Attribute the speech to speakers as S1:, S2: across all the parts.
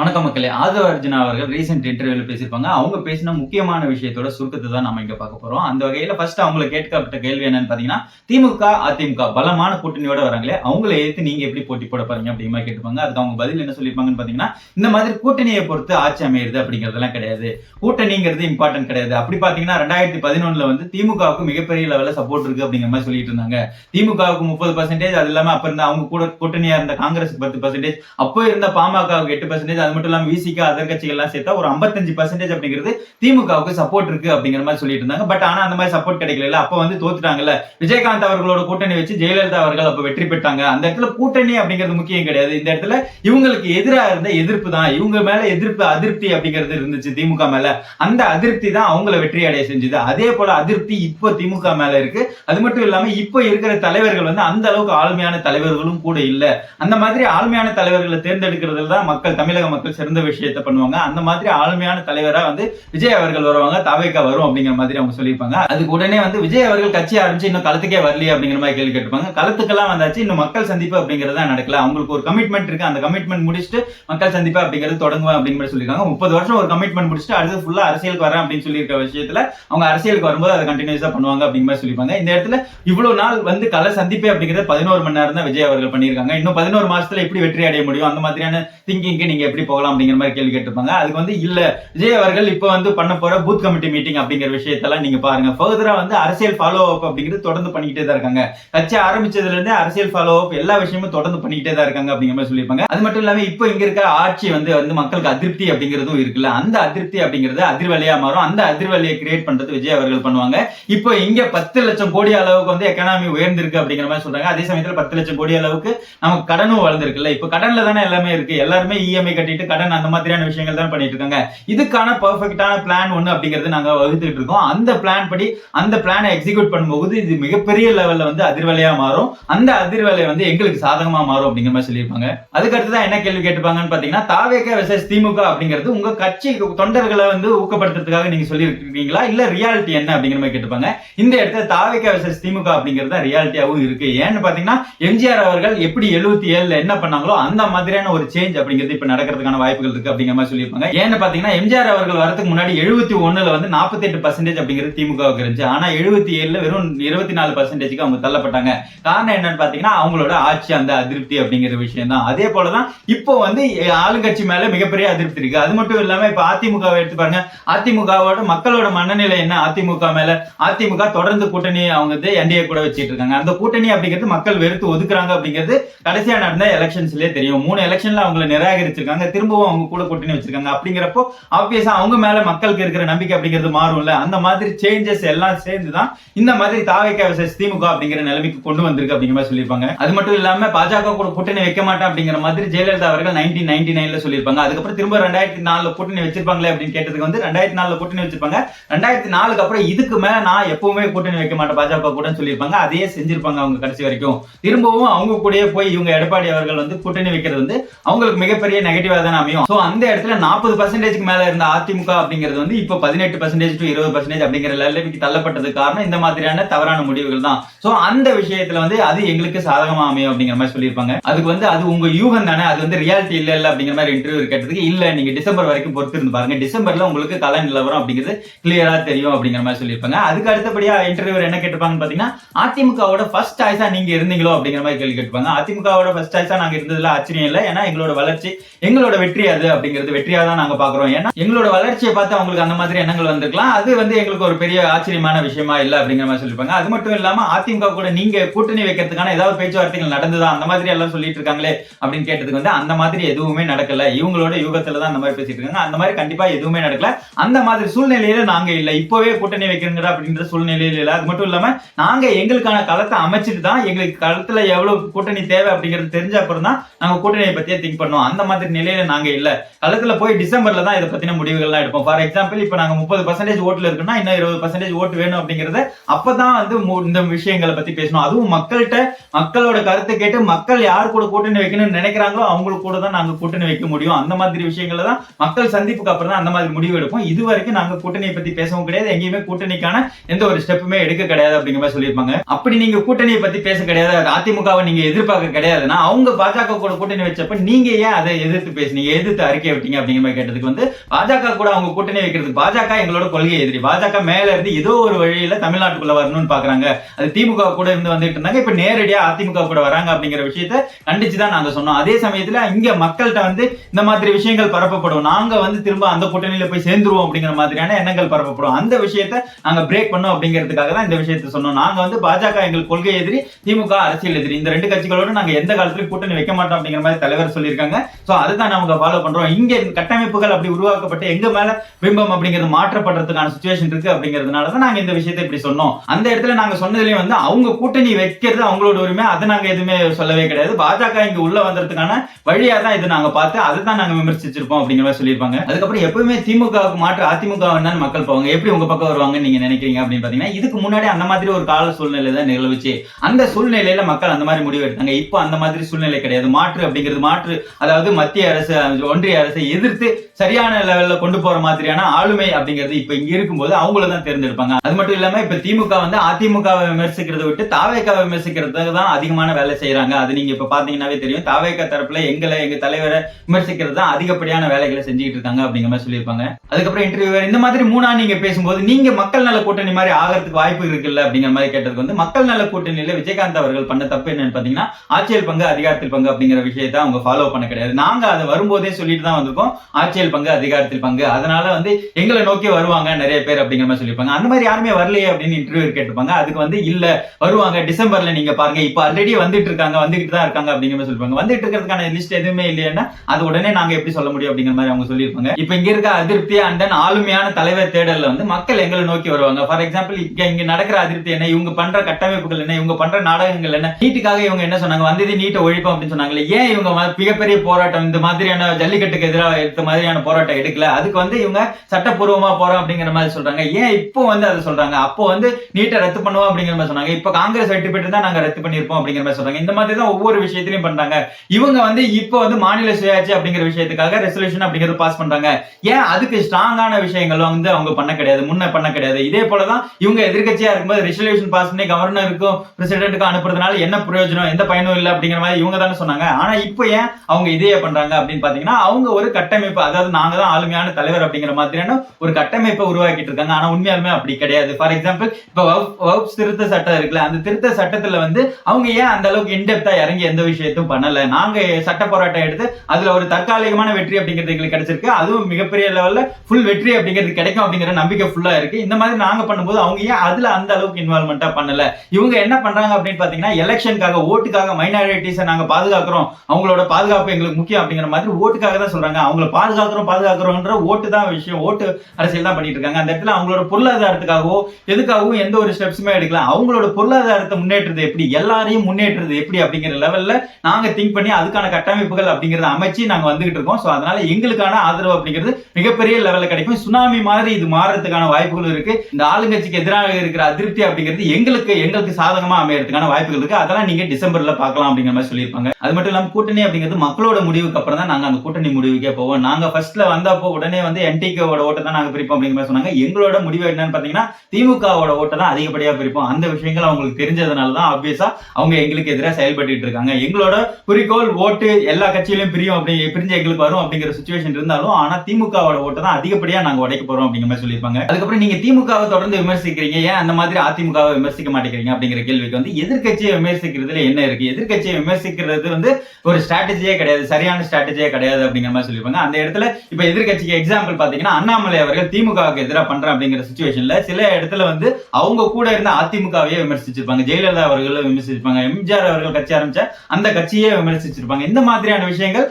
S1: வணக்கம் மக்களே. ஆதவ அர்ஜுனா அவர்கள் ரீசெண்ட் இன்டர்வியூல பேசியிருப்பாங்க. அவங்க பேசின முக்கியமான விஷயத்தோட சுருக்கத்தை தான் நம்ம இங்க பார்க்க போறோம். அந்த வகையில ஃபர்ஸ்ட் அவங்களை கேட்கப்பட்ட கேள்வி என்னன்னு பாத்தீங்கன்னா திமுக அதிமுக பலமான கூட்டணியோட வராங்களே அவங்கள எதிர்த்து நீங்க எப்படி போட்டி போட போறீங்க அப்படிங்கிற மாதிரி கேட்டுப்பாங்க அதுக்கு அவங்க பதில் என்ன சொல்லியிருப்பாங்கன்னு பாத்தீங்கன்னா இந்த மாதிரி கூட்டணியை பொறுத்து ஆட்சி அமையுது அப்படிங்கறதெல்லாம் கிடையாது. கூட்டணிங்கிறது இம்பார்ட்டன்ட் கிடையாது. அப்படி பாத்தீங்கன்னா ரெண்டாயிரத்தி பதினொன்னுல வந்து திமுகவுக்கு மிகப்பெரிய லெவலில் சப்போர்ட் இருக்கு அப்படிங்கிற மாதிரி சொல்லிட்டு இருந்தாங்க. திமுகவுக்கு முப்பது பர்சன்டேஜ் அது இல்லாம அப்ப இருந்த அவங்க கூட கூட்டணியா இருந்த காங்கிரஸ் பத்து பர்சன்டேஜ் அப்போ இருந்த பாமகவுக்கு எட்டு பர்சன்டேஜ் அது மட்டும் இல்லாம விசிக்கு அதர் கட்சிகள் எல்லாம் சேர்த்தா ஒரு 55% பர்சன்டேஜ் அப்படிங்கிறது திமுகவுக்கு சப்போர்ட் இருக்கு அப்படிங்கிற மாதிரி சொல்லிட்டு இருந்தாங்க. பட் ஆனா அந்த மாதிரி சப்போர்ட் கிடைக்கல அப்ப வந்து தோத்துட்டாங்கல்ல. விஜயகாந்த் அவர்களோட கூட்டணி வச்சு ஜெயலலிதா அவர்கள் அப்ப வெற்றி பெற்றாங்க. அந்த இடத்துல கூட்டணி அப்படிங்கிறது முக்கியம் கிடையாது. இந்த இடத்துல இவங்களுக்கு எதிராக இருந்த எதிர்ப்பு தான். இவங்க மேல எதிர்ப்பு அதிருப்தி அப்படிங்கிறது இருந்துச்சு திமுக மேல. அந்த அதிருப்தி தான் அவங்கள வெற்றி அடைய செஞ்சது. அதே போல அதிருப்தி இப்போ திமுக மேல இருக்கு. அது மட்டும் இல்லாம இப்போ இருக்கிற தலைவர்கள் வந்து அந்த அளவுக்கு ஆளுமையான தலைவர்களும் கூட இல்ல. அந்த மாதிரி ஆளுமையான தலைவர்களை தேர்ந்தெடுக்கிறதுல தான் மக்கள் தமிழக மக்கள் சிறந்த விஷயத்தை பண்ணுவாங்க. அந்த மாதிரி ஆளுமையான தலைவரா வந்து விஜய் அவர்கள் வருவாங்க. தாவேக்கா வரும் அப்படிங்கிற மாதிரி அவங்க சொல்லியிருப்பாங்க. அதுக்கு உடனே வந்து விஜய் அவர்கள் கட்சி ஆரம்பிச்சு இன்னும் களத்துக்கே வரலையே அப்படிங்கிற மாதிரி கேள்வி கேட்டுப்பாங்க களத்துக்கெல்லாம் வந்தாச்சு. இன்னும் மக்கள் சந்திப்பு அப்படிங்கிறதா நடக்கல. அவங்களுக்கு ஒரு கமிட்மெண்ட் இருக்கு. அந்த கமிட்மெண்ட் முடிச்சுட்டு மக்கள் சந்திப்பு அப்படிங்கிறது தொடங்குவேன் அப்படிங்கிற மாதிரி சொல்லியிருக்காங்க. முப்பது வருஷம் ஒரு கமிட்மெண்ட் முடிச்சுட்டு அடுத்து ஃபுல்லா அரசியலுக்கு வரேன் அப்படின்னு சொல்லியிருக்க விஷயத்துல அவங்க அரசியலுக்கு வரும்போது அதை கண்டினியூஸா பண்ணுவாங்க அப்படிங்கிற மாதிரி சொல்லியிருப்பாங்க. இந்த இடத்துல இவ்வளவு நாள் வந்து கள சந்திப்பு அப்படிங்கிறது பதினோரு மணி நேரம் தான் விஜய் அவர்கள் பண்ணியிருக்காங்க. இன்னும் பதினோரு மாசத்துல எப்படி வெற்றி அடைய முடியும்? அந்த மாதிரியான திங்கிங்க்கு நீங்க எப்படி போகலாம் அப்படிங்கிற மாதிரி கேள்வி கேட்டிருப்பாங்க. அதுக்கு வந்து இல்ல விஜய் அவர்கள் இப்போ வந்து பண்ண போற பூத் கமிட்டி மீட்டிங் அப்படிங்கிற விஷயத்தெல்லாம் நீங்க பாருங்க. ஃபர்தரா வந்து அரசியல் ஃபாலோ அப் அப்படிங்கிறது தொடர்ந்து பண்ணிக்கிட்டே தான் இருக்காங்க. கட்சி ஆரம்பிச்சதுல இருந்து அரசியல் ஃபாலோ அப் எல்லா விஷயமும் தொடர்ந்து பண்ணிக்கிட்டே தான் இருக்காங்க அப்படிங்கிற மாதிரி சொல்லியிருப்பாங்க. அது மட்டும் இல்லாம இப்போ இங்க இருக்க ஆட்சி வந்து வந்து மக்களுக்கு அதிருப்தி அப்படிங்கிறதும் இருக்குல்ல. அந்த அதிருப்தி அப்படிங்கிறது அதிர்வலையா மாறும். அந்த அதிர்வலையை கிரியேட் பண்றது விஜய் அவர்கள் பண்ணுவாங்க. இப்போ இங்க பத்து லட்சம் கோடி அளவுக்கு வந்து எக்கனாமி உயர்ந்திருக்கு அப்படிங்கிற மாதிரி சொல்றாங்க. அதே சமயத்துல பத்து லட்சம் கோடி அளவுக்கு நமக்கு கடனும் வளர்ந்துருக்குல்ல. இப்போ கடன்ல தானே எல்லாமே இருக்கு. எல்லாருமே இஎம்ஐ கட்டிட்டு கடன் அந்த மாதிரியான விஷயங்கள் தான் பண்ணிட்டு இருக்காங்க. இதுக்கான பர்ஃபெக்டான பிளான் ஒன்று அப்படிங்கிறது நாங்கள் வகுத்துட்டு இருக்கோம். அந்த பிளான் படி அந்த பிளானை எக்ஸிக்யூட் பண்ணும்போது இது மிகப்பெரிய லெவலில் வந்து அதிர்வலையாக மாறும். அந்த அதிர்வலை வந்து எங்களுக்கு சாதகமாக மாறும் அப்படிங்கிற மாதிரி சொல்லியிருப்பாங்க. அதுக்கடுத்து தான் என்ன கேள்வி கேட்டுப்பாங்கன்னு பார்த்தீங்கன்னா தாவேக வெசஸ் திமுக அப்படிங்கிறது உங்கள் கட்சி தொண்டர்களை வந்து ஊக்கப்படுத்துறதுக்காக நீங்கள் சொல்லியிருக்கீங்களா? இல்லை ரியாலிட்டி என்ன அப்படிங்கிற மாதிரி கேட்டுப்பாங்க. இந்த இடத்துல தாவேக வெசஸ் திமுக அப்படிங்கிறது தான் ரியாலிட்டியாகவும் இருக்கு. ஏன்னு பார்த்தீங்கன்னா எம்ஜிஆர் அவர்கள் எப்படி எழுபத்தி ஏழில் என்ன பண்ணாங்களோ அந்த மாதிரியான ஒரு சேஞ்ச் அப்படிங்கிறது இப்போ நடக்கிறது நடக்கிறதுக்கான வாய்ப்புகள் இருக்கு அப்படிங்கிற மாதிரி சொல்லியிருப்பாங்க. ஏன்னு பாத்தீங்கன்னா எம்ஜிஆர் அவர்கள் வரதுக்கு முன்னாடி எழுபத்தி ஒண்ணுல வந்து நாற்பத்தி எட்டு பர்சன்டேஜ் அப்படிங்கிறது திமுகவுக்கு இருந்துச்சு. ஆனா எழுபத்தி ஏழுல வெறும் இருபத்தி நாலு பர்சன்டேஜ்க்கு அவங்க தள்ளப்பட்டாங்க. காரணம் என்னன்னு பாத்தீங்கன்னா அவங்களோட ஆட்சி அந்த அதிருப்தி அப்படிங்கிற விஷயம் தான் அதே போலதான் இப்போ வந்து ஆளுங்கட்சி மேல மிகப்பெரிய அதிருப்தி இருக்கு. அது மட்டும் இல்லாம இப்ப அதிமுக எடுத்து பாருங்க. அதிமுகவோட மக்களோட மனநிலை என்ன? அதிமுக மேல அதிமுக தொடர்ந்து கூட்டணி அவங்க வந்து என்டிஏ கூட வச்சிட்டு இருக்காங்க. அந்த கூட்டணி அப்படிங்கிறது மக்கள் வெறுத்து ஒதுக்குறாங்க அப்படிங்கிறது கடைசியா நடந்த எலெக்ஷன்ஸ்லயே தெரியும். மூணு எலெக்ஷன்ல அவங்கள நிராகரிச்சிருக்காங்க. திரும்பவும் அவங்க கூட கூட்டணி வச்சிருக்காங்க. அப்படிங்கிறப்போ ஆப்வியஸா அவங்க மேல மக்களுக்கு இருக்கிற நம்பிக்கை அப்படிங்கிறது மாறும்ல. அந்த மாதிரி சேஞ்சஸ் எல்லாம் சேர்ந்து தான் இந்த மாதிரி தாவைக்க விசேஷ திமுக அப்படிங்கிற நிலைமைக்கு கொண்டு வந்திருக்கு அப்படிங்கிற மாதிரி சொல்லியிருப்பாங்க. அது மட்டும் இல்லாம பாஜக கூட கூட்டணி வைக்க மாட்டேன் அப்படிங்கிற மாதிரி ஜெயலலிதா அவர்கள் நைன்டீன் நைன்டி நைன்ல சொல்லியிருப்பாங்க. அதுக்கப்புறம் திரும்ப ரெண்டாயிரத்தி நாலுல கூட்டணி வச்சிருப்பாங்களே அப்படின்னு கேட்டதுக்கு வந்து ரெண்டாயிரத்தி நாலுல கூட்டணி வச்சிருப்பாங்க. ரெண்டாயிரத்தி நாலுக்கு அப்புறம் இதுக்கு மேல நான் எப்பவுமே கூட்டணி வைக்க மாட்டேன் பாஜக கூட சொல்லியிருப்பாங்க. அதையே செஞ்சிருப்பாங்க அவங்க கடைசி வரைக்கும். திரும்பவும் அவங்க கூடயே போய் இவங்க எடப்பாடி அவர்கள் வந்து கூட்டணி வைக்கிறது வந்து அவங்களுக்கு மிகப்பெரிய நெகட்டிவ் தானே அமையும். சோ அந்த இடத்துல நாற்பது பர்சன்டேஜ்க்கு மேல இருந்த அதிமுக அப்படிங்கிறது வந்து இப்போ பதினெட்டு பர்சன்டேஜ் டு இருபது பர்சன்டேஜ் அப்படிங்கிற நிலைமைக்கு தள்ளப்பட்டது காரணம் இந்த மாதிரியான தவறான முடிவுகள் தான். சோ அந்த விஷயத்துல வந்து அது எங்களுக்கு சாதகமா அமையும் அப்படிங்கிற மாதிரி சொல்லியிருப்பாங்க. அதுக்கு வந்து அது உங்க யூகம் தானே அது வந்து ரியாலிட்டி இல்ல இல்ல அப்படிங்கிற மாதிரி இன்டர்வியூ கேட்டதுக்கு இல்ல நீங்க டிசம்பர் வரைக்கும் பொறுத்து இருந்து பாருங்க. டிசம்பர்ல உங்களுக்கு கல நிலவரம் அப்படிங்கிறது கிளியரா தெரியும் அப்படிங்கிற மாதிரி சொல்லியிருப்பாங்க. அதுக்கு அடுத்தபடியா இன்டர்வியூ என்ன கேட்டிருப்பாங்கன்னு பாத்தீங்கன்னா அதிமுகவோட ஃபர்ஸ்ட் சாய்ஸா நீங்க இருந்தீங்களோ அப்படிங்கிற மாதிரி கேள்வி கேட்பாங்க அதிமுகவோட ஃபர்ஸ்ட் சாய்ஸா நாங்க இருந்ததுல ஆச்சரியம் இல்லை. ஏன்னா எங்களோட வளர்ச்சி எங்களோட வெற்றி அது அப்படிங்கிறது வெற்றியா தான் நாங்க பாக்குறோம். ஏன்னா எங்களோட வளர்ச்சியை பார்த்து அவங்களுக்கு அந்த மாதிரி எண்ணங்கள் வந்திருக்கலாம். அது வந்து எங்களுக்கு ஒரு பெரிய ஆச்சரியமான விஷயமா இல்ல அப்படிங்கிற மாதிரி சொல்லியிருப்பாங்க. அது மட்டும் இல்லாம அதிமுக கூட நீங்க கூட்டணி வைக்கிறதுக்கான ஏதாவது பேச்சுவார்த்தைகள் நடந்ததா? அந்த மாதிரி எல்லாம் சொல்லிட்டு இருக்காங்களே அப்படின்னு கேட்டதுக்கு வந்து அந்த மாதிரி எதுவுமே நடக்கல. இவங்களோட யூகத்துல தான் அந்த மாதிரி பேசிட்டு இருக்காங்க. அந்த மாதிரி கண்டிப்பா எதுவுமே நடக்கல. அந்த மாதிரி சூழ்நிலையில நாங்க இல்ல. இப்பவே கூட்டணி வைக்கிறீங்க அப்படின்ற சூழ்நிலையில இல்ல. அது மட்டும் இல்லாம நாங்க எங்களுக்கான களத்தை அமைச்சிட்டு தான் எங்களுக்கு களத்துல எவ்வளவு கூட்டணி தேவை அப்படிங்கிறது தெரிஞ்ச அப்புறம் தான் நாங்க கூட்டணியை பத்தியே திங்க் பண்ணோம். அந்த மாதிரி நிலையில நாங்க இல்ல. களத்துல போய் டிசம்பரில் தான் இதை பற்றின முடிவுகள்லாம் எடுப்போம். ஃபார் எக்ஸாம்பிள் இப்ப நாங்கள் முப்பது பர்சன்டேஜ் ஓட்டில் இருக்குன்னா இன்னும் இருபது பர்சன்டேஜ் ஓட்டு வேணும் அப்படிங்கறத அப்பதான் வந்து இந்த விஷயங்களை பத்தி பேசணும். அதுவும் மக்கள்கிட்ட மக்களோட கருத்தை கேட்டு மக்கள் யார் கூட கூட்டணி வைக்கணும்னு நினைக்கிறாங்களோ அவங்களுக்கு கூட தான் நாங்க கூட்டணி வைக்க முடியும். அந்த மாதிரி விஷயங்களை தான் மக்கள் சந்திப்புக்கு அப்புறம் தான் அந்த மாதிரி முடிவு எடுப்போம். இது வரைக்கும் நாங்க கூட்டணியை பத்தி பேசவும் கிடையாது. எங்கேயுமே கூட்டணிக்கான எந்த ஒரு ஸ்டெப்புமே எடுக்க கிடையாது அப்படிங்கிற மாதிரி சொல்லியிருப்பாங்க. அப்படி நீங்க கூட்டணியை பத்தி பேச கிடையாது. அதிமுகவை நீங்க எதிர்பார்க்க கிடையாதுன்னா அவங்க பாஜக கூட கூட்டணி வச்சப்ப நீங்க ஏன் அதை எதிர்த்து பேச பேசுனீங்க எதிர்த்து அறிக்கை விட்டீங்க அப்படிங்கிற மாதிரி கேட்டதுக்கு வந்து பாஜக கூட அவங்க கூட்டணி வைக்கிறதுக்கு பாஜக எங்களோட கொள்கை எதிரி. பாஜக மேல இருந்து ஏதோ ஒரு வழியில தமிழ்நாட்டுக்குள்ள வரணும்னு பாக்குறாங்க. அது திமுக கூட இருந்து வந்துட்டு இருந்தாங்க. இப்ப நேரடியா அதிமுக கூட வராங்க அப்படிங்கிற விஷயத்த கண்டிச்சு தான் நாங்க சொன்னோம். அதே சமயத்துல இங்க மக்கள்கிட்ட வந்து இந்த மாதிரி விஷயங்கள் பரப்பப்படும். நாங்க வந்து திரும்ப அந்த கூட்டணியில போய் சேர்ந்துருவோம் அப்படிங்கிற மாதிரியான எண்ணங்கள் பரப்பப்படும். அந்த விஷயத்த நாங்க பிரேக் பண்ணோம் அப்படிங்கிறதுக்காக தான் இந்த விஷயத்த சொன்னோம். நாங்க வந்து பாஜக எங்களுக்கு கொள்கை எதிரி திமுக அரசியல் எதிரி. இந்த ரெண்டு கட்சிகளோட நாங்க எந்த காலத்திலும் கூட்டணி வைக்க மாட்டோம் அப்படிங்கிற மாதிரி தலைவர் சொல்லியிருக்காங்க. சோ அதுதான் நாங்க ஃபாலோ பண்றோம். இங்க கட்டமைப்புகள் அப்படி உருவாக்கப்பட்டு எங்க மேல பிம்பம் அப்படிங்கிறது மாற்றப்படுறதுக்கான சுச்சுவேஷன் இருக்கு அப்படிங்கிறதுனால தான் நாங்க இந்த விஷயத்தை இப்படி சொன்னோம். அந்த இடத்துல நாங்க சொன்னதுலயும் வந்து அவங்க கூட்டணி வைக்கிறது அவங்களோட உரிமை. அதை நாங்க எதுவுமே சொல்லவே கிடையாது. பாஜக இங்க உள்ள வந்ததுக்கான வழியா தான் இது நாங்க பார்த்து அதை தான் நாங்க விமர்சிச்சிருப்போம் அப்படிங்கிற மாதிரி சொல்லியிருப்பாங்க. அதுக்கப்புறம் எப்பவுமே திமுகவுக்கு மாற்று அதிமுக என்னன்னு மக்கள் போவாங்க. எப்படி உங்க பக்கம் வருவாங்கன்னு நீங்க நினைக்கிறீங்க அப்படின்னு பாத்தீங்கன்னா இதுக்கு முன்னாடி அந்த மாதிரி ஒரு கால சூழ்நிலை தான் நிகழ்வுச்சு அந்த சூழ்நிலையில மக்கள் அந்த மாதிரி முடிவு எடுத்தாங்க. இப்போ அந்த மாதிரி சூழ்நிலை கிடையாது. மாற்று அப்படிங்கிறது மாற்று. அதாவது மத்திய அரசு ஒன்றிய அரசை எதிர்த்து சரியான லெவல்ல கொண்டு போற மாதிரியான ஆளுமை அப்படிங்கிறது இப்ப இங்க இருக்கும்போது அவங்கள தான் தேர்ந்தெடுப்பாங்க. அது மட்டும் இல்லாம இப்ப திமுக வந்து அதிமுகவை விமர்சிக்கிறத விட்டு தாவேக்காவை விமர்சிக்கிறதுக்கு தான் அதிகமான வேலை செய்யறாங்க அது நீங்க இப்ப பாத்தீங்கன்னாவே தெரியும். தாவேக்கா தரப்புல எங்களை எங்க தலைவரை விமர்சிக்கிறது தான் அதிகப்படியான வேலைகளை செஞ்சுக்கிட்டு இருக்காங்க அப்படிங்கிற மாதிரி சொல்லியிருப்பாங்க. அதுக்கப்புறம் இன்டர்வியூ இந்த மாதிரி மூணா நீங்க பேசும்போது நீங்க மக்கள் நல கூட்டணி மாதிரி ஆகிறதுக்கு வாய்ப்பு இருக்குல்ல அப்படிங்கிற மாதிரி கேட்டதுக்கு வந்து மக்கள் நல கூட்டணியில விஜயகாந்த் அவர்கள் பண்ண தப்பு என்னன்னு பாத்தீங்கன்னா ஆட்சியில் பங்கு அதிகாரத்தில் பங்கு அப்படிங்கிற விஷயத்தை அவங்க ஃபாலோ பண்ண கிடையாது. நாங்க அதை வரும்போதே சொல்லிட்டு தான் வந்திருக்கோம். ஆட்சியல் பங்கு அதிகாரத்தில் பங்கு. அதனால வந்து எங்களை நோக்கி வருவாங்க நிறைய பேர் அப்படிங்கிற மாதிரி சொல்லியிருப்பாங்க. அந்த மாதிரி யாருமே வரலையே அப்படின்னு இன்டர்வியூ கேட்டிருப்பாங்க. அதுக்கு வந்து இல்ல வருவாங்க. டிசம்பர்ல நீங்க பாருங்க. இப்ப ஆல்ரெடி வந்துட்டு இருக்காங்க வந்துகிட்டு தான் இருக்காங்க அப்படிங்கிற மாதிரி சொல்லிருப்பாங்க வந்துட்டு இருக்கிறதுக்கான லிஸ்ட் எதுவுமே இல்லையா அது உடனே நாங்க எப்படி சொல்ல முடியும் அப்படிங்கிற மாதிரி அவங்க சொல்லியிருப்பாங்க. இப்ப இங்க இருக்க அதிருப்தி அண்ட் தென் ஆளுமையான தலைவர் தேடல்ல வந்து மக்கள் எங்களை நோக்கி வருவாங்க. ஃபார் எக்ஸாம்பிள் இங்க இங்க நடக்கிற அதிருப்தி என்ன? இவங்க பண்ற கட்டமைப்புகள் என்ன? இவங்க பண்ற நாடகங்கள் என்ன? நீட்டுக்காக இவங்க என்ன சொன்னாங்க? வந்தது நீட்டை ஒழிப்போம் அப்படின்னு சொன்னாங்களே. ஏன் இவங்க மிகப்பெரிய போராட்டம்? இந்த மாதிரி மாதிரியான ஜல்லிக்கட்டுக்கு எதிராக எடுத்த மாதிரியான போராட்டம் எடுக்கல. அதுக்கு வந்து இவங்க சட்டப்பூர்வமா போறோம் அப்படிங்கிற மாதிரி சொல்றாங்க. ஏன் இப்போ வந்து அதை சொல்றாங்க? அப்போ வந்து நீட்டை ரத்து பண்ணுவோம் அப்படிங்கிற மாதிரி சொன்னாங்க. இப்போ காங்கிரஸ் வெற்றி பெற்று தான் நாங்க ரத்து பண்ணிருப்போம் அப்படிங்கிற மாதிரி சொல்றாங்க. இந்த மாதிரி தான் ஒவ்வொரு விஷயத்திலையும் பண்றாங்க. இவங்க வந்து இப்போ வந்து மாநில சுயாட்சி அப்படிங்கிற விஷயத்துக்காக ரெசல்யூஷன் அப்படிங்கிறது பாஸ் பண்றாங்க. ஏன்? அதுக்கு ஸ்ட்ராங்கான விஷயங்கள் வந்து அவங்க பண்ண கிடையாது. முன்ன பண்ண கிடையாது. இதே போலதான் இவங்க எதிர்கட்சியா இருக்கும்போது ரெசல்யூஷன் பாஸ் பண்ணி கவர்னருக்கும் பிரசிடென்ட்டுக்கும் அனுப்புறதுனால என்ன பிரயோஜனம் எந்த பயனும் இல்லை அப்படிங்கிற மாதிரி இவங்க தானே சொன்னாங்க. ஆனா இப்போ ஏன் அவங்க இதையே பண்றாங்க? அப்படின்னு பாத்தீங்கன்னா அவங்க ஒரு கட்டமைப்பு அதாவது நாங்க தான் ஆளுமையான தலைவர் அப்படிங்கிற மாதிரியான ஒரு கட்டமைப்பை உருவாக்கிட்டு இருக்காங்க. ஆனா உண்மையாலுமே அப்படி கிடையாது. ஃபார் எக்ஸாம்பிள் இப்போ வகுப்பு திருத்த சட்டம் இருக்குல்ல அந்த திருத்த சட்டத்துல வந்து அவங்க ஏன் அந்த அளவுக்கு இன்டெப்தா இறங்கி எந்த விஷயத்தையும் பண்ணல? நாங்க சட்ட போராட்டம் எடுத்து அதுல ஒரு தற்காலிகமான வெற்றி அப்படிங்கிறது எங்களுக்கு கிடைச்சிருக்கு. அதுவும் மிகப்பெரிய லெவல்ல ஃபுல் வெற்றி அப்படிங்கிறது கிடைக்கும் அப்படிங்கிற நம்பிக்கை ஃபுல்லா இருக்கு. இந்த மாதிரி நாங்க பண்ணும்போது அவங்க ஏன் அதுல அந்த அளவுக்கு இன்வால்மெண்டா பண்ணல? இவங்க என்ன பண்றாங்க அப்படின்னு பாத்தீங்கன்னா எலெக்ஷனுக்காக ஓட்டுக்காக மைனாரிட்டிஸை நாங்க பாதுகாக்கிறோம். அவங்களோட பாதுகாப்பு எங்களுக்கு முக்கியம் அப்படிங்கிற மாதிரி ஓட்டுக்காக தான் சொல்றாங்க. அவங்கள பாதுகாக்கிறோம் பாதுகாக்கிறோம்ன்ற ஓட்டு தான் விஷயம். ஓட்டு அரசியல் தான் பண்ணிட்டு இருக்காங்க. அந்த இடத்துல அவங்களோட பொருளாதாரத்துக்காகவோ எதுக்காகவும் எந்த ஒரு ஸ்டெப்ஸுமே எடுக்கலாம் அவங்களோட பொருளாதாரத்தை முன்னேற்றது எப்படி? எல்லாரையும் முன்னேற்றது எப்படி அப்படிங்கிற லெவல்ல நாங்க திங்க் பண்ணி அதுக்கான கட்டமைப்புகள் அப்படிங்கறத அமைச்சு நாங்க வந்துகிட்டு இருக்கோம். ஸோ அதனால எங்களுக்கான ஆதரவு அப்படிங்கிறது மிகப்பெரிய லெவல்ல கிடைக்கும். சுனாமி மாதிரி இது மாறுறதுக்கான வாய்ப்புகள் இருக்கு. இந்த ஆளுங்கட்சிக்கு எதிராக இருக்கிற அதிருப்தி அப்படிங்கிறது எங்களுக்கு எங்களுக்கு சாதகமா அமையறதுக்கான வாய்ப்புகள் இருக்கு. அதெல்லாம் நீங்க டிசம்பர்ல பார்க்கலாம் அப்படிங்கிற மாதிரி சொல்லியிருப்பாங்க. அது மட்டும் இல்லாம கூட்டணி அப்படிங்கிறது மக்களோட முடிவுக்கு அப்புறம் தான் நாங்கள் அந்த கூட்டணி முடிவுக்கே போவோம். நாங்க ஃபர்ஸ்ட்ல வந்தப்போ உடனே வந்து என்டிகேவோட ஓட்டை தான் நாங்கள் பிரிப்போம் அப்படிங்கிற மாதிரி சொன்னாங்க. எங்களோட முடிவு என்னன்னு பார்த்தீங்கன்னா திமுகவோட ஓட்டை தான் அதிகப்படியா பிரிப்போம். அந்த விஷயங்கள் அவங்களுக்கு தெரிஞ்சதுனால தான் ஆப்வியஸாக அவங்க எங்களுக்கு எதிராக செயல்பட்டு இருக்காங்க. எங்களோட குறிக்கோள் ஓட்டு எல்லா கட்சியிலும் பிரியும் அப்படி பிரிஞ்சு எங்களுக்கு வரும் அப்படிங்கிற சுச்சுவேஷன் இருந்தாலும் ஆனா திமுகவோட ஓட்டை தான் அதிகப்படியா நாங்க உடைக்க போறோம் அப்படிங்கிற மாதிரி சொல்லியிருப்பாங்க. அதுக்கப்புறம் நீங்க திமுகவை தொடர்ந்து விமர்சிக்கிறீங்க. ஏன் அந்த மாதிரி அதிமுகவை விமர்சிக்க மாட்டேங்கிறீங்க அப்படிங்கிற கேள்விக்கு வந்து எதிர்க்கட்சியை விமர்சிக்கிறதுல என்ன இருக்கு? எதிர்க்கட்சியை விமர்சிக்கிறது வந்து ஒரு ஸ்ட்ராட்டஜியே கிடையாது. சரியான ஸ்ட்ராட்டஜியே கிடையாது அப்படிங்கிற மாதிரி சொல்லியிருப்பாங்க. அந்த இடத்துல இப்ப எதிர்கட்சிக்கு எக்ஸாம்பிள் பாத்தீங்கன்னா அண்ணாமலை அவர்கள் திமுகவுக்கு எதிராக பண்றேன் அப்படிங்கிற சுச்சுவேஷன்ல சில இடத்துல வந்து அவங்க கூட இருந்த அதிமுகவையே விமர்சிச்சிருப்பாங்க. ஜெயலலிதா அவர்கள் விமர்சிச்சிருப்பாங்க. எம்ஜிஆர் அவர்கள் கட்சி ஆரம்பிச்ச அந்த கட்சியே விமர்சிச்சிருப்பாங்க. இந்த மாதிரியான விஷயங்கள்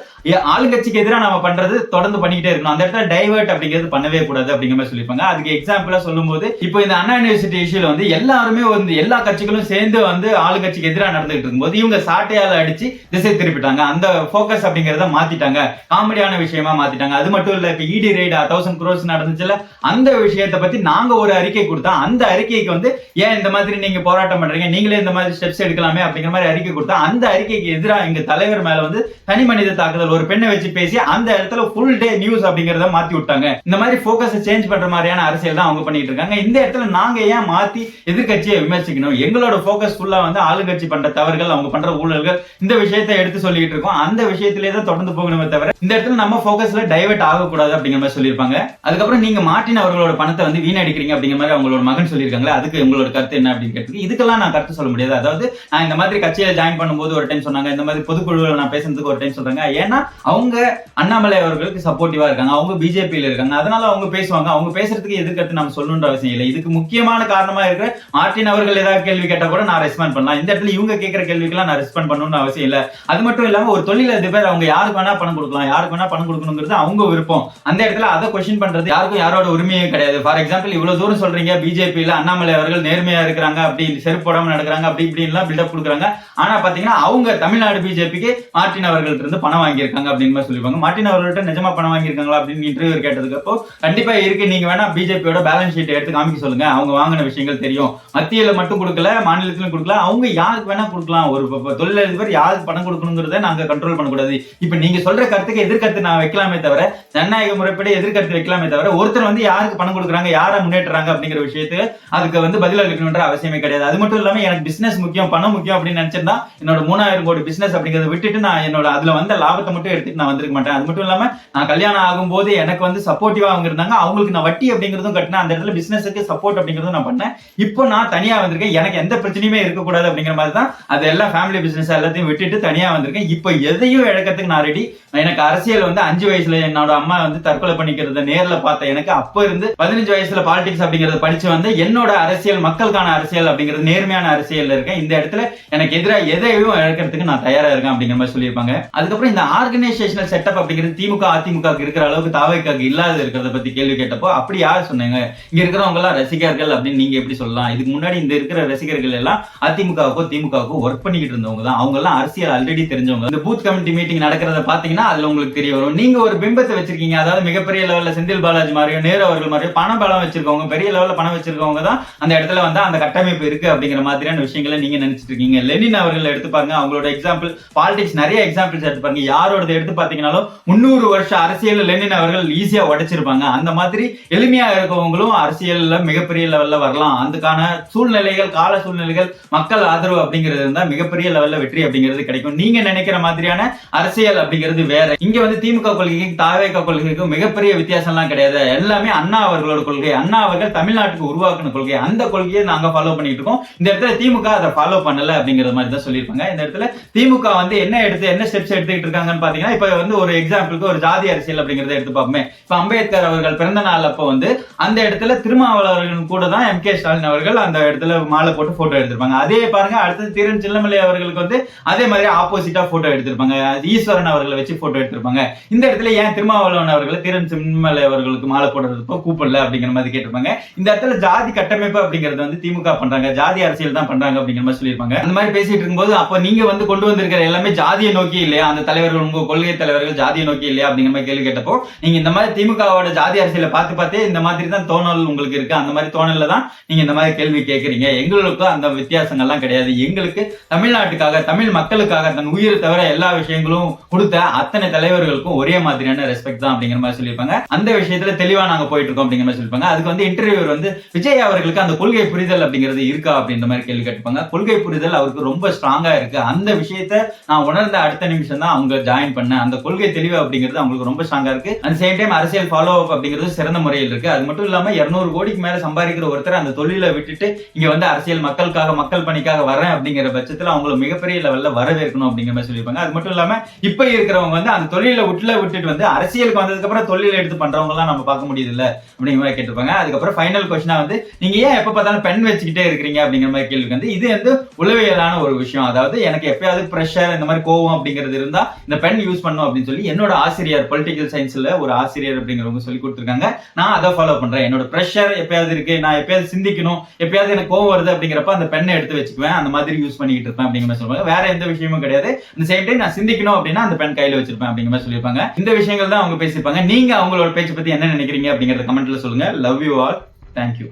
S1: ஆளுங்கட்சிக்கு எதிராக நம்ம பண்றது தொடர்ந்து பண்ணிக்கிட்டே இருக்கணும். அந்த இடத்துல டைவர்ட் அப்படிங்கிறது பண்ணவே கூடாது அப்படிங்கிற மாதிரி சொல்லியிருப்பாங்க. அதுக்கு எக்ஸாம்பிளா சொல்லும்போது இப்போ இந்த அண்ணா யூனிவர்சிட்டி இஷ்யூல வந்து எல்லாருமே வந்து எல்லா கட்சிகளும் சேர்ந்து வந்து ஆளுங்கட்சிக்கு எதிராக நடந்துகிட்டு இருக்கும்போது இவங்க சாட்டையால அடிச்சு திசை திருப்பிட்டாங்க. அந்த ஃபோக்கஸ் அப்படிங்கிறத மாத்திட்டாங்க. காமெடியான விஷயமா மாத்திட்டாங்க. அது மட்டும் இல்ல இப்ப இடி ரைடு தௌசண்ட் க்ரோஸ் நடந்துச்சுல அந்த விஷயத்தை பத்தி நாங்க ஒரு அறிக்கை கொடுத்தா அந்த அறிக்கைக்கு வந்து ஏன் இந்த மாதிரி நீங்க போராட்டம் பண்றீங்க? நீங்களே இந்த மாதிரி ஸ்டெப்ஸ் எடுக்கலாமே அப்படிங்கிற மாதிரி அறிக்கை கொடுத்தா அந்த அறிக்கைக்கு எதிராக எங்க தலைவர் மேல வந்து தனி மனித தாக்குதல் ஒரு பெண்ணை வச்சு பேசி அந்த இடத்துல ஃபுல் டே நியூஸ் அப்படிங்கறத மாத்தி விட்டாங்க. இந்த மாதிரி போக்கஸ் சேஞ்ச் பண்ற மாதிரியான அரசியல் தான் அவங்க பண்ணிட்டு இருக்காங்க. இந்த இடத்துல நாங்க ஏன் மாத்தி எதிர்கட்சியை விமர்சிக்கணும்? எங்களோட போக்கஸ் ஃபுல்லா வந்து ஆளுங்கட்சி பண்ற தவறுகள் அவங்க பண்ற ஊழல்கள் இந்த விஷயத்தை எடுத்து சொல்லிட்டு இருக்கோம். அந்த விஷயத்திலே தான் தொடர்ந்து போகணுமே தவிர இந்த இடத்துல நம்ம போக்கஸ்ல டைவெர்ட் ஆகக்கூடாது அப்படிங்கிற மாதிரி சொல்லியிருப்பாங்க. அதுக்கப்புறம் நீங்க மார்ட்டின் அவர்களோட பணத்தை வந்து வீணடிக்கிறீங்க அப்படிங்கிற மாதிரி அவங்களோட மகன் சொல்லியிருக்காங்களே அதுக்கு உங்களோட கருத்து என்ன அப்படின்னு கேட்டு இதுக்கெல்லாம் நான் கருத்து சொல்ல முடியாது. அதாவது நான் இந்த மாதிரி கட்சியில ஜாயின் பண்ணும்போது ஒரு டைம் சொன்னாங்க இந்த மாதிரி பொதுக்குழுவில் நான் பேசுறதுக்கு ஒரு டைம் சொல்றாங்க ஏன்னா அவங்க அண்ணாமலை அவர்களுக்கு சப்போர்ட்டிவா இருக்காங்க அவங்க பிஜேபியில இருக்காங்க. அதனால அவங்க பேசுவாங்க. அவங்க பேசுறதுக்கு எதிர்க்கருத்து நம்ம சொல்லணுன்ற அவசியம் இல்லை. இதுக்கு முக்கியமான காரணமா இருக்கிற மார்டின் அவர்கள் ஏதாவது கேள்வி கேட்டா கூட நான் ரெஸ்பாண்ட் பண்ணலாம். இந்த இடத்துல இவங்க கேட்கிற கேள்விக்கெல்லாம் நான் ரெஸ்பாண்ட் பண்ணணும்னு அவசியம் இல்லை. அது மட்டும் இல்லாம ஒரு தொழிலதிபர் அவங்க யாருக்கு வேணா பணம் கொடுக்கலாம். யாருக்கு வேணா பணம் கொடுக்கணுங்கிறது அவங்க விருப்பம். அந்த இடத்துல அதை கொஸ்டின் பண்றது யாருக்கும் யாரோட உரிமையும் கிடையாது. ஃபார் எக்ஸாம்பிள் இவ்வளவு தூரம் சொல்றீங்க பிஜேபியில அண்ணாமலை அவர்கள் நேர்மையா இருக்கிறாங்க அப்படி செருப்பு போடாம நடக்கிறாங்க அப்படி இப்படி எல்லாம் பில்டப் கொடுக்குறாங்க. ஆனா பாத்தீங்கன்னா அவங்க தமிழ்நாடு பிஜேபிக்கு மார்டின் அவர்கள்ட்ட இருந்து பணம் வாங்கியிருக்காங்க அப்படின்னு மாதிரி சொல்லிருப்பாங்க. மார்டின் அவர்கள்ட்ட நிஜமா பணம் வாங்கியிருக்காங்களா அப்படின்னு இன்டர்வியூ கேட்டதுக்கு அப்போ கண்டிப்பா இருக்கு. நீங்க வேணா பிஜேபியோட பேலன்ஸ் ஷீட் எடுத்து காமிக்க சொல்லுங்க. அவங்க வாங்கின விஷயங்கள் தெரியும். மத்தியில மட்டும் கொடுக்கல மாநிலத்திலும் கொடுக்கல. அவங்க யாருக்கு வேணா கொடுக்கலாம். ஒரு தொழிலதிபர் யாருக்கு பணம் கொடுக்கணுங்கிறத நாங்க கண்ட்ரோல் பண்ணக்கூடாது. இப்ப நீங்க சொல்ற கருத்துக்கு எதிர்கருத்து நான் வைக்கலாமே தவிர ஜனநாயக முறைப்படி எதிர்கருத்து வைக்கலாமே தவிர ஒருத்தர் வந்து யாருக்கு பணம் கொடுக்குறாங்க யாரை முன்னேற்றாங்க அப்படிங்கிற விஷயத்துக்கு அதுக்கு வந்து பதில் அளிக்கணுன்ற அவசியமே கிடையாது. அது மட்டும் இல்லாம எனக்கு பிசினஸ் முக்கியம் பணம் முக்கியம் அப்படின்னு நினைச்சிருந்தா என்னோட மூணாயிரம் கோடி பிசினஸ் அப்படிங்கறத விட்டுட்டு நான் என்னோட அதுல வந்த லாபத்தை மட்டும் எடுத்துட்டு நான் வந்திருக்க மாட்டேன். அது மட்டும் இல்லாம நான் கல்யாணம் ஆகும்போது எனக்கு வந்து சப்போர்ட்டிவா அவங்க இருந்தாங்க அவங்களுக்கு நான் வட்டி அப்படிங்கிறதும் கட்டினேன். அந்த இடத்துல பிசினஸுக்கு சப்போர்ட் அப்படிங்கிறதும் நான் பண்ணேன். இப்போ நான் தனியா வந்திருக்கேன். எனக்கு எந்த பிரச்சனையுமே இருக்கக்கூடாது அப்படிங்கிற மாதிரி தான் அது எல்லாம் ஃபேமிலி பிசினஸ் எல்லாத்தையும் விட்டுட்டு தனியா வந்திருக்கேன். இப்போ எதையும் இழக்கிறதுக்கு நான் ரெடி எனக்கு அரசியல் வந்து அஞ்சு வயசுல என்னோட அம்மா வந்து தற்கொலை பண்ணிக்கிறத நேர்ல பார்த்த எனக்கு அப்ப இருந்து பதினஞ்சு வயசுல பாலிடிக்ஸ் அப்படிங்கறத படிச்சு வந்து என்னோட அரசியல் மக்களுக்கான அரசியல் அப்படிங்கிறது நேர்மையான அரசியல் இருக்கேன். இந்த இடத்துல எனக்கு எதிராக எதையும் இழக்கிறதுக்கு நான் தயாரா இருக்கேன் அப்படிங்கிற மாதிரி சொல்லியிருப்பாங்க. அதுக்கப்புறம் இந்த ஆர்கனைசேஷனல் செட்டப் அப்படிங்கிறது திமுக அதிமுக இருக்கிற அளவுக்கு தாவைக்காக இல்லாத இருக்கிறத பத்தி கேள்வி கேட்டப்போ அப்படி யார் சொன்னாங்க? இங்க இருக்கிறவங்க எல்லாம் ரசிகர்கள் அப்படின்னு நீங்க எப்படி சொல்லலாம்? இதுக்கு முன்னாடி இந்த இருக்கிற ரசிகர்கள் எல்லாம் அதிமுகவுக்கோ திமுகவுக்கோ ஒர்க் பண்ணிக்கிட்டு இருந்தவங்க தான். அவங்க எல்லாம் அரசியல் ஆல்ரெடி தெரிஞ்சவங்க. இந்த பூத் கமிட்டி மீட்டிங் நடக்கிறத பாத்தீங்கன்னா அதுல உங்களுக்கு தெரிய வரும். நீங்க ஒரு பிம்பத்தை வச்சிருக்கீங்க. அதாவது மிகப்பெரிய லெவல்ல செந்தில் பாலாஜி மாதிரியோ நேரு அவர்கள் மாதிரியோ பண பலம் வச்சிருக்கவங்க பெரிய லெவல்ல பணம் வச்சிருக்கவங்க தான் அந்த இடத்துல வந்து அந்த கட்டமைப்பு இருக்கு அப்படிங்கிற மாதிரியான விஷயங்களை நீங்க நினைச்சிட்டு இருக்கீங்க. லெனின் அவர்கள் எடுத்து பாருங்க. அவங்களோட எக்ஸாம்பிள் பாலிடிக்ஸ் நிறைய எக்ஸாம்பிள்ஸ் எடுத்து பாருங்க. யாரோடது எடுத்து பாத்தீங்கன்னாலும் முன்னூறு வருஷம் அரசியல் லெனின் அவர்கள் ஈஸியா உடைச்சிருப்பாங்க. அந்த மாதிரி எளிமையா இருக்கவங்களும் அரசியல்ல மிகப்பெரிய லெவல்ல வரலாம். அதுக்கான சூழ்நிலைகள் கால சூழ்நிலைகள் மக்கள் ஆதரவு அப்படிங்கிறது இருந்தா மிகப்பெரிய லெவல்ல வெற்றி அப்படிங்கிறது கிடைக்கும். நீங்க நினைக்கிற மாதிரியான அரசியல் அப்படிங்கிறது வேற. இங்க வந்து திமுக கொள்கைக்கும் தாவேக கொள்கைக்கும் மிகப்பெரிய வித்தியாசம்லாம் கிடையாது. எல்லாமே அண்ணா அவர்களோட கொள்கை. அண்ணா அவர்கள் தமிழ்நாட்டுக்கு உருவாக்குன கொள்கை. அந்த கொள்கையை நாங்க ஃபாலோ பண்ணிட்டு இருக்கோம். இந்த இடத்துல திமுக அதை ஃபாலோ பண்ணல அப்படிங்கிற மாதிரி தான் சொல்லியிருப்பாங்க. இந்த இடத்துல திமுக வந்து என்ன எடுத்து என்ன ஸ்டெப்ஸ் எடுத்துக்கிட்டு இருக்காங்கன்னு பாத்தீங்கன்னா இப்ப வந்து ஒரு எக்ஸாம்பிளுக்கு ஒரு ஜாதி அரசியல் அப்படிங்கறத எடுத்து பார்ப்போமே. இப்ப அம்பேத்கர் அவர்கள் பிறந்த நாள் அப்போ வந்து அந்த இடத்துல திருமாவளவர்கள் கூட தான் எம் கே ஸ்டாலின் அவர்கள் அந்த இடத்துல மாலை போட்டு போட்டோ எடுத்திருப்பாங்க. அதே பாருங்க அடுத்தது திறன் சின்னமலை அவர்களுக்கு வந்து அதே மாதிரி ஆப்போசிட்டா போட்டோ எடுத்திருப்பாங்க. ஈஸ்வரன் அவர்களை வச்சு போட்டோ எடுத்திருப்பாங்க. இந்த இடத்துல ஏன் திருமாவளவன் அவர்களை திறன் சின்னமலை அவர்களுக்கு மாலை போடுறதுப்போ கூப்பிடல அப்படிங்கிற மாதிரி கேட்டிருப்பாங்க. இந்த இடத்துல ஜாதி கட்டமைப்பு அப்படிங்கறது வந்து திமுக பண்றாங்க. ஜாதி அரசியல் தான் பண்றாங்க அப்படிங்கிற மாதிரி சொல்லியிருப்பாங்க. அந்த மாதிரி பேசிட்டு இருக்கும்போது அப்ப நீங்க வந்து கொண்டு வந்திருக்கிற எல்லாமே ஜாதியை நோக்கி இல்லையா? அந்த தலைவர்கள் உங்க கொள்கை தலைவர்கள் ஜாதியை நோக்கி இல்லையா அப்படிங்கிற மாதிரி கேள்வி கேட்டப்போ நீங்க இந்த மாதிரி திமுகவோட ஜாதி அரசியலை பார்த்து பார்த்தே இந்த மாதிரி தான் தோணல் உங்களுக்கு இருக்கு அந்த மாதிரி தோணல்ல தான் நீங்க இந்த மாதிரி கேள்வி கேட்குறீங்க. எங்களுக்கு அந்த வித்தியாசங்கள்லாம் கிடையாது. எங்களுக்கு தமிழ்நாட்டுக்காக தமிழ் மக்களுக்காக தன் உயிரை தவிர எல்லா விஷயங்களும் கொடுத்த அத்தனை தலைவர்களுக்கும் ஒரே மாதிரியான ரெஸ்பெக்ட் தான் அப்படிங்கிற மாதிரி சொல்லியிருப்பாங்க. அந்த விஷயத்துல தெளிவா நாங்க போயிட்டு இருக்கோம் அப்படிங்கிற மாதிரி சொல்லியிருப்பாங்க. அதுக்கு வந்து இன்டர்வியூர் வந்து விஜய் அவர்களுக்கு அந்த கொள்கை புரிதல் அப்படிங்கிறது இருக்கா அப்படின்ற மாதிரி கேள்வி கேட்டுப்பாங்க கொள்கை புரிதல் அவருக்கு ரொம்ப ஸ்ட்ராங்கா இருக்கு. அந்த விஷயத்த நான் உணர்ந்த அடுத்த நிமிஷம் தான் அவங்க ஜாயின் ஜாயின் பண்ணேன் அந்த கொள்கை தெளிவு அப்படிங்கிறது அவங்களுக்கு ரொம்ப ஸ்ட்ராங்கா இருக்கு. அந்த சேம் டைம் அரசியல் ஃபாலோ அப் அப்படிங்கிறது சிறந்த முறையில் இருக்கு. அது மட்டும் இல்லாம இருநூறு கோடிக்கு மேல சம்பாதிக்கிற ஒருத்தர் அந்த தொழிலை விட்டுட்டு இங்க வந்து அரசியல் மக்களுக்காக மக்கள் பணிக்காக வரேன் அப்படிங்கிற பட்சத்துல அவங்கள மிகப்பெரிய லெவல்ல வரவேற்கணும் அப்படிங்கிற மாதிரி சொல்லியிருப்பாங்க. அது மட்டும் இல்லாம இப்ப இருக்கிறவங்க வந்து அந்த தொழில விட்டுல விட்டுட்டு வந்து அரசியலுக்கு வந்ததுக்கு அப்புறம் தொழிலை எடுத்து பண்றவங்க எல்லாம் நம்ம பார்க்க முடியுது இல்ல அப்படிங்கிற மாதிரி கேட்டிருப்பாங்க. அதுக்கப்புறம் ஃபைனல் கொஸ்டினா வந்து நீங்க ஏன் எப்ப பார்த்தாலும் பெண் வச்சுக்கிட்டே இருக்கிறீங்க அப்படிங்கிற மாதிரி கேள்வி வந்து இது வந்து உளவியலான ஒரு விஷயம். அதாவது எனக்கு எப்பயாவது ப்ரெஷர் இந்த மாதிரி கோவம் அப்படிங்கிறது இருந்தா இந்த பெண் பென் யூஸ் பண்ணும் அப்படின்னு சொல்லி என்னோட ஆசிரியர் பொலிட்டிக்கல் சயின்ஸ்ல ஒரு ஆசிரியர் அப்படிங்கிறவங்க சொல்லி கொடுத்துருக்காங்க. நான் அதை ஃபாலோ பண்றேன். என்னோட ப்ரெஷர் எப்பயாவது இருக்கு நான் எப்பயாவது சிந்திக்கணும் எப்பயாவது எனக்கு கோவம் வருது அப்படிங்கிறப்ப அந்த பெண்ணை எடுத்து வச்சுக்குவேன். அந்த மாதிரி யூஸ் பண்ணிக்கிட்டு இருப்பேன் அப்படிங்கிற மாதிரி சொல்லுவாங்க. வேற எந்த விஷயமும் கிடையாது. இந்த சேம் டைம் நான் சிந்திக்கணும் அப்படின்னா அந்த பெண் கையில வச்சிருப்பேன் அப்படிங்கிற மாதிரி சொல்லியிருப்பாங்க. இந்த விஷயங்கள் தான் அவங்க பேசியிருப்பாங்க. நீங்க அவங்களோட பேச்சு பத்தி என்ன நினைக்கிறீங்க அப்படிங்கறத கமெண்ட்ல சொல்லுங்க. Love you all thank you